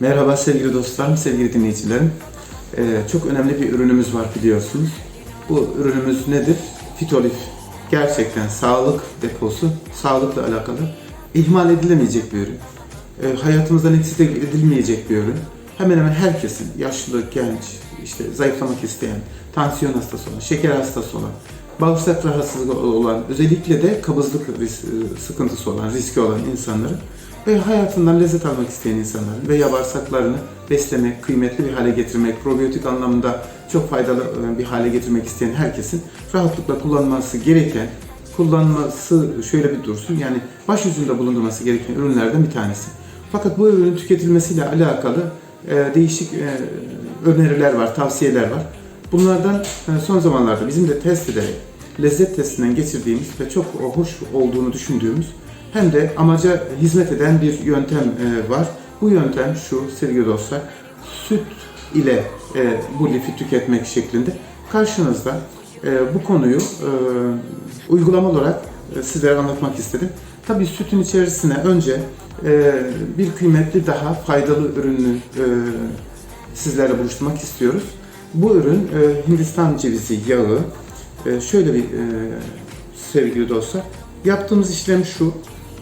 Merhaba sevgili dostlarım, sevgili dinleyicilerim. Ee, çok önemli bir ürünümüz var biliyorsunuz. Bu ürünümüz nedir? Fitolif. Gerçekten sağlık deposu, sağlıkla alakalı ihmal edilemeyecek bir ürün. Ee, hayatımızdan eksik edilmeyecek bir ürün. Hemen hemen herkesin, yaşlı, genç, işte zayıflamak isteyen, tansiyon hastası olan, şeker hastası olan, bağırsak rahatsızlığı olan, özellikle de kabızlık ris- e, sıkıntısı olan, riski olan insanların ve hayatından lezzet almak isteyen insanların veya bağırsaklarını beslemek, kıymetli bir hale getirmek, probiyotik anlamında çok faydalı e, bir hale getirmek isteyen herkesin rahatlıkla kullanması gereken, kullanması şöyle bir dursun, yani başucunda bulundurması gereken ürünlerden bir tanesi. Fakat bu ürünün tüketilmesiyle alakalı e, değişik e, öneriler var, tavsiyeler var. Bunlardan son zamanlarda bizim de test ederek, lezzet testinden geçirdiğimiz ve çok hoş olduğunu düşündüğümüz hem de amaca hizmet eden bir yöntem e, var. Bu yöntem şu sevgili dostlar, süt ile e, bu lifi tüketmek şeklinde karşınızda e, bu konuyu e, uygulama olarak e, sizlere anlatmak istedim. Tabii sütün içerisine önce e, bir kıymetli daha faydalı ürünü e, sizlerle buluşturmak istiyoruz. Bu ürün e, Hindistan cevizi yağı. E, şöyle bir e, sevgili dostlar, yaptığımız işlem şu,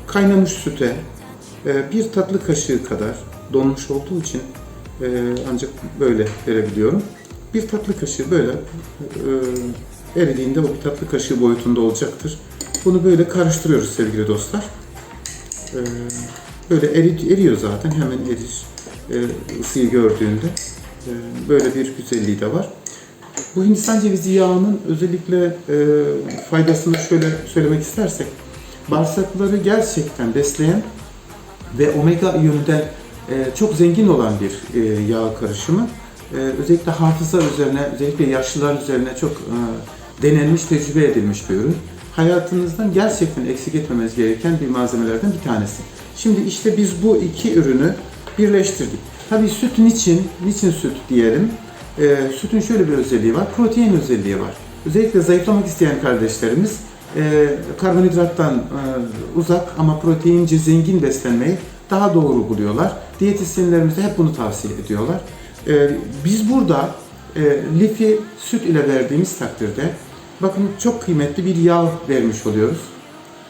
kaynamış süte e, bir tatlı kaşığı kadar donmuş olduğu için e, ancak böyle verebiliyorum. Bir tatlı kaşığı böyle e, eridiğinde o bir tatlı kaşığı boyutunda olacaktır. Bunu böyle karıştırıyoruz sevgili dostlar. Böyle eri, eriyor zaten hemen erir ısıyı gördüğünde. Böyle bir güzelliği de var. Bu Hindistan cevizi yağının özellikle faydasını şöyle söylemek istersek, bağırsakları gerçekten besleyen ve omega yönünden e, çok zengin olan bir e, yağ karışımı. E, özellikle hafıza üzerine, özellikle yaşlılar üzerine çok e, denenmiş, tecrübe edilmiş bir ürün. Hayatınızdan gerçekten eksik etmemeniz gereken bir malzemelerden bir tanesi. Şimdi işte biz bu iki ürünü birleştirdik. Tabii süt niçin, niçin süt diyelim. E, sütün şöyle bir özelliği var, protein özelliği var. Özellikle zayıflamak isteyen kardeşlerimiz e, karbonhidrattan e, uzak ama proteinci zengin beslenmeyi daha doğru buluyorlar. Diyetisyenlerimiz de hep bunu tavsiye ediyorlar. E, biz burada e, lifi süt ile verdiğimiz takdirde bakın çok kıymetli bir yağ vermiş oluyoruz.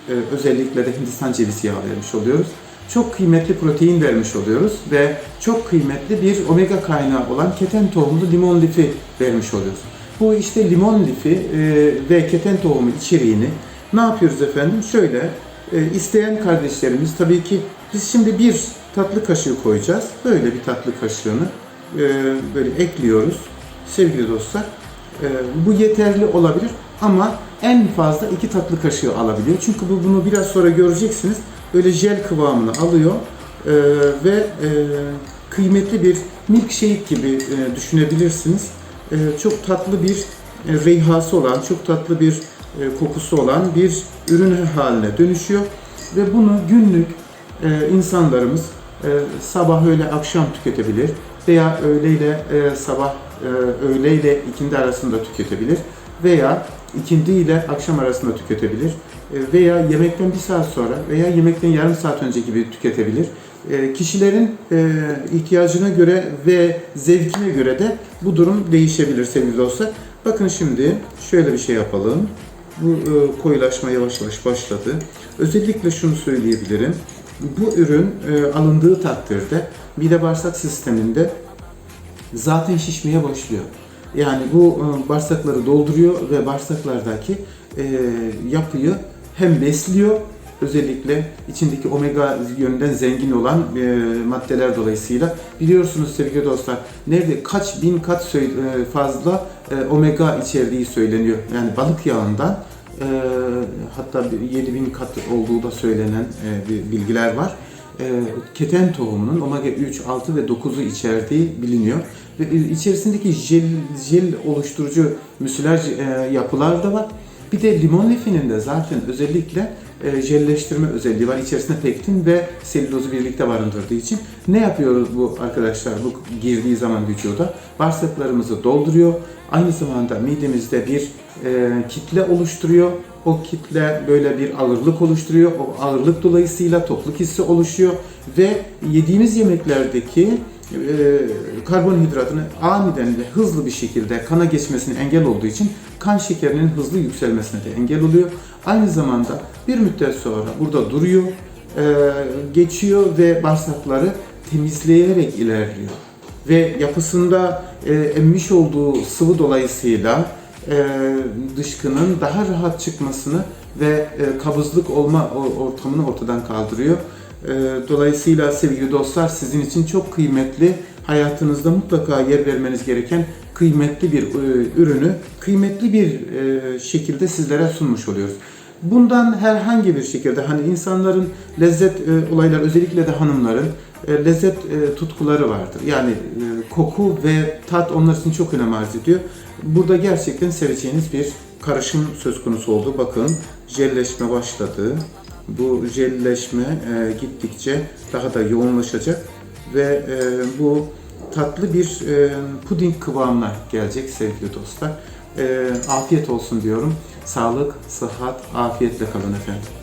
E, özellikle de Hindistan cevizi yağı vermiş oluyoruz. Çok kıymetli protein vermiş oluyoruz ve çok kıymetli bir omega kaynağı olan keten tohumlu limon lifi vermiş oluyoruz. Bu işte limon lifi e, ve keten tohumu içeriğini ne yapıyoruz efendim? Şöyle e, isteyen kardeşlerimiz tabii ki biz şimdi bir tatlı kaşığı koyacağız. Böyle bir tatlı kaşığını e, böyle ekliyoruz. Sevgili dostlar e, bu yeterli olabilir ama en fazla iki tatlı kaşığı alabiliyor. Çünkü bu bunu biraz sonra göreceksiniz. Böyle jel kıvamını alıyor e, ve e, kıymetli bir milkshake gibi e, düşünebilirsiniz. E, çok tatlı bir e, reyhası olan, çok tatlı bir e, kokusu olan bir ürün haline dönüşüyor. Ve bunu günlük insanlarımız sabah öğle akşam tüketebilir veya öğleyle sabah öğleyle ikindi arasında tüketebilir veya ikindi ile akşam arasında tüketebilir veya yemekten bir saat sonra veya yemekten yarım saat önce gibi tüketebilir. E, Kişilerin e, ihtiyacına göre ve zevkine göre de bu durum değişebilir sevgili dostlar. Bakın şimdi şöyle bir şey yapalım. Bu e, koyulaşma yavaş yavaş başladı. Özellikle şunu söyleyebilirim. Bu ürün e, alındığı takdirde mide bağırsak sisteminde zaten şişmeye başlıyor. Yani bu e, bağırsakları dolduruyor ve bağırsaklardaki e, yapıyı hem besliyor özellikle içindeki omega yönünden zengin olan e, maddeler dolayısıyla biliyorsunuz sevgili dostlar nerede kaç bin kat e, fazla e, omega içerdiği söyleniyor. Yani balık yağından e, hatta 7000 kat olduğu da söylenen e, bilgiler var. E, keten tohumunun omega 3, 6 ve 9'u içerdiği biliniyor. Ve içerisindeki jel, jel oluşturucu müsilaj e, yapılar da var. Bir de limon lifinin de zaten özellikle e, jelleştirme özelliği var. İçerisinde pektin ve selülozu birlikte barındırdığı için ne yapıyoruz bu arkadaşlar bu girdiği zaman vücuda? Bağırsaklarımızı dolduruyor. Aynı zamanda midemizde bir e, kitle oluşturuyor. O kitle böyle bir ağırlık oluşturuyor. O ağırlık dolayısıyla tokluk hissi oluşuyor ve yediğimiz yemeklerdeki e, karbonhidratını aniden ve hızlı bir şekilde kana geçmesine engel olduğu için kan şekerinin hızlı yükselmesine de engel oluyor. Aynı zamanda bir müddet sonra burada duruyor, e, geçiyor ve bağırsakları temizleyerek ilerliyor. Ve yapısında e, emmiş olduğu sıvı dolayısıyla dışkının daha rahat çıkmasını ve e, kabızlık olma ortamını ortadan kaldırıyor. E, dolayısıyla sevgili dostlar sizin için çok kıymetli, hayatınızda mutlaka yer vermeniz gereken kıymetli bir e, ürünü kıymetli bir e, şekilde sizlere sunmuş oluyoruz. Bundan herhangi bir şekilde hani insanların lezzet e, olaylar özellikle de hanımların e, lezzet e, tutkuları vardır. Yani e, koku ve tat onlar için çok önem arz ediyor. Burada gerçekten seveceğiniz bir karışım söz konusu oldu. Bakın jelleşme başladı. Bu jelleşme e, gittikçe daha da yoğunlaşacak ve e, bu tatlı bir e, puding kıvamına gelecek sevgili dostlar. E, afiyet olsun diyorum. Sağlık, sıhhat, afiyetle kalın efendim.